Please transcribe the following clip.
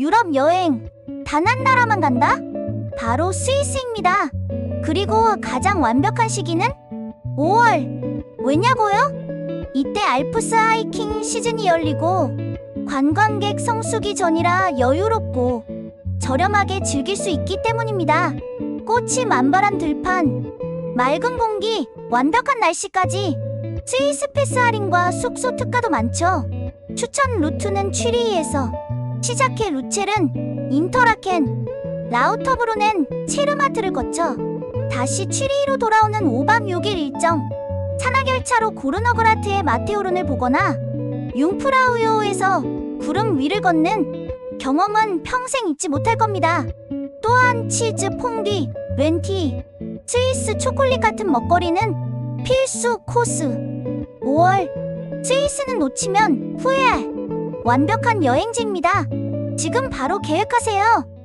유럽 여행 단 한 나라만 간다? 바로 스위스입니다. 그리고 가장 완벽한 시기는 5월. 왜냐고요? 이때 알프스 하이킹 시즌이 열리고 관광객 성수기 전이라 여유롭고 저렴하게 즐길 수 있기 때문입니다. 꽃이 만발한 들판, 맑은 공기, 완벽한 날씨까지 스위스 패스 할인과 숙소 특가도 많죠. 추천 루트는 취리히에서 시작해 루첼은 인터라켄, 라우터브루는 체르마트를 거쳐 다시 취리히로 돌아오는 5박 6일 일정. 산악열차로 고르너그라트의 마테오른을 보거나 융프라우요에서 구름 위를 걷는 경험은 평생 잊지 못할 겁니다. 또한 치즈, 퐁디, 렌티, 스위스 초콜릿 같은 먹거리는 필수 코스. 5월 스위스는 놓치면 후회할 완벽한 여행지입니다. 지금 바로 계획하세요.